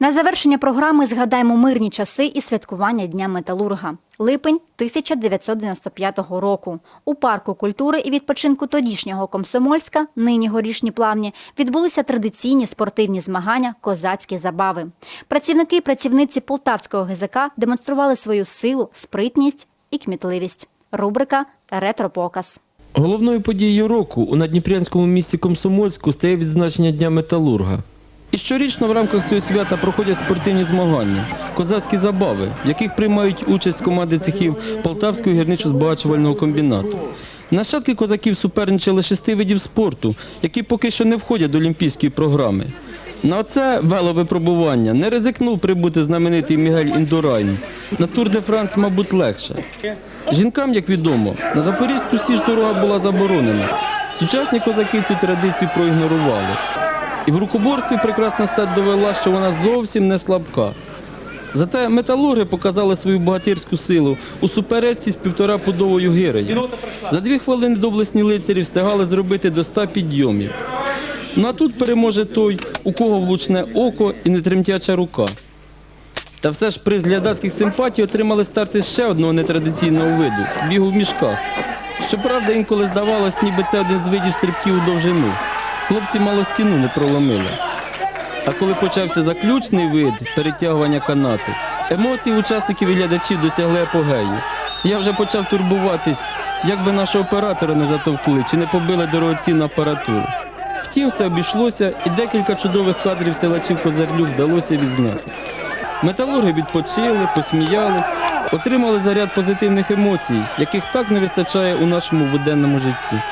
На завершення програми згадаємо мирні часи і святкування Дня металурга. Липень 1995 року. У парку культури і відпочинку тодішнього Комсомольська, нині горішні плавні, відбулися традиційні спортивні змагання Козацькі забави. Працівники і працівниці Полтавського ГЗК демонстрували свою силу, спритність і кмітливість. Рубрика Ретропоказ. Головною подією року у надніпрянському місті Комсомольську стає відзначення Дня металурга. І щорічно в рамках цього свята проходять спортивні змагання, козацькі забави, в яких приймають участь команди цехів Полтавського гірничо-збагачувального комбінату. Нащадки козаків суперничали шести видів спорту, які поки що не входять до олімпійської програми. На це веловипробування не ризикнув прибути знаменитий Мігель Індурайн. На Тур де Франс, мабуть, легше. Жінкам, як відомо, на Запорізьку сіж дорога була заборонена. Сучасні козаки цю традицію проігнорували. І в рукоборстві прекрасна стать довела, що вона зовсім не слабка. Зате металурги показали свою богатирську силу у суперечці з півтора пудовою гирею. За дві хвилини доблесні лицарі встигали зробити до ста підйомів. Ну а тут переможе той, у кого влучне око і нетремтяча рука. Та все ж приз глядацьких симпатій отримали старти ще одного нетрадиційного виду бігу в мішках. Щоправда, інколи здавалось, ніби це один з видів стрибків у довжину. Хлопці мало стіну не проломили. А коли почався заключний вид перетягування канату, емоції учасників і глядачів досягли апогею. Я вже почав турбуватись, як би нашого оператора не затовкли чи не побили дорогоцінну апаратуру. Втім, все обійшлося, і декілька чудових кадрів силачів Козарлюк вдалося відзняти. Металурги відпочили, посміялись, отримали заряд позитивних емоцій, яких так не вистачає у нашому буденному житті.